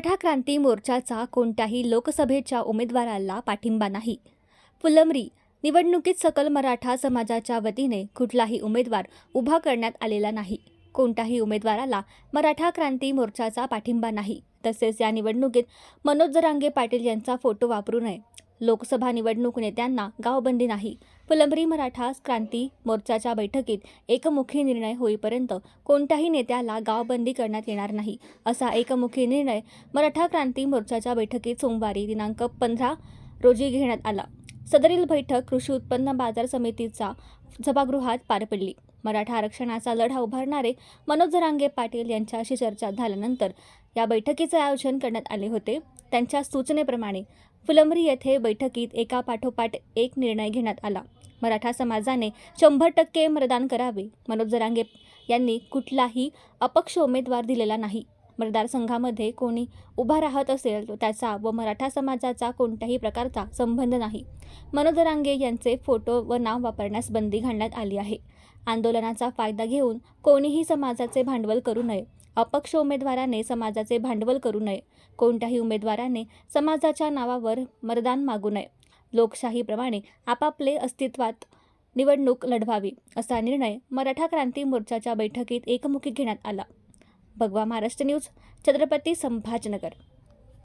मराठा क्रांती मोर्चाचा कोणत्याही लोकसभेच्या उमेदवाराला पाठिंबा नाही. फुलंब्री निवडणुकीत सकल मराठा समाजाच्या वतीने कुठलाही उमेदवार उभा करण्यात आलेला नाही. कोणत्याही उमेदवाराला मराठा क्रांती मोर्चाचा पाठिंबा नाही. तसेच या निवडणुकीत मनोज जरांगे पाटील यांचा फोटो वापरू नये. लोकसभा निवडणूक नेत्यांना गावबंदी नाही. फुलंब्री मराठा क्रांती मोर्चाच्या बैठकीत एकमुखी निर्णय होईपर्यंत कोणत्याही नेत्याला गावबंदी करण्यात येणार नाही. असा एकमुखी निर्णय मराठा क्रांती मोर्चाच्या बैठकीत सोमवारी दिनांक पंधरा रोजी घेण्यात आला. सदरील बैठक कृषी उत्पन्न बाजार समितीचा सभागृहात पार पडली. मराठा आरक्षणाचा लढा उभारणारे मनोज जरांगे पाटील यांच्याशी चर्चा झाल्यानंतर या बैठकीचे आयोजन करण्यात आले होते. त्यांच्या सूचनेप्रमाणे फुलंब्री येथे बैठकीत एका पाठोपाठ एक निर्णय घेण्यात आला. मराठा समाजाने शंभर टक्के मतदान करावे. मनोज जरांगे यांनी कुठलाही अपक्ष उमेदवार दिलेला नाही. मतदारसंघामध्ये कोणी उभा राहत असेल तर त्याचा व मराठा समाजाचा कोणत्याही प्रकारचा संबंध नाही. मनोज रांगे यांचे फोटो व नाव वापरण्यास बंदी घालण्यात आली आहे. आंदोलनाचा फायदा घेऊन कोणीही समाजाचे भांडवल करू नये. अपक्ष उमेदवाराने समाजाचे भांडवल करू नये. कोणत्याही उमेदवाराने समाजाच्या नावावर मतदान मागू नये. लोकशाहीप्रमाणे आपापले अस्तित्वात निवडणूक लढवावी असा निर्णय मराठा क्रांती मोर्चाच्या बैठकीत एकमुखी घेण्यात आला. भगवा महाराष्ट्र न्यूज छत्रपती संभाजनगर.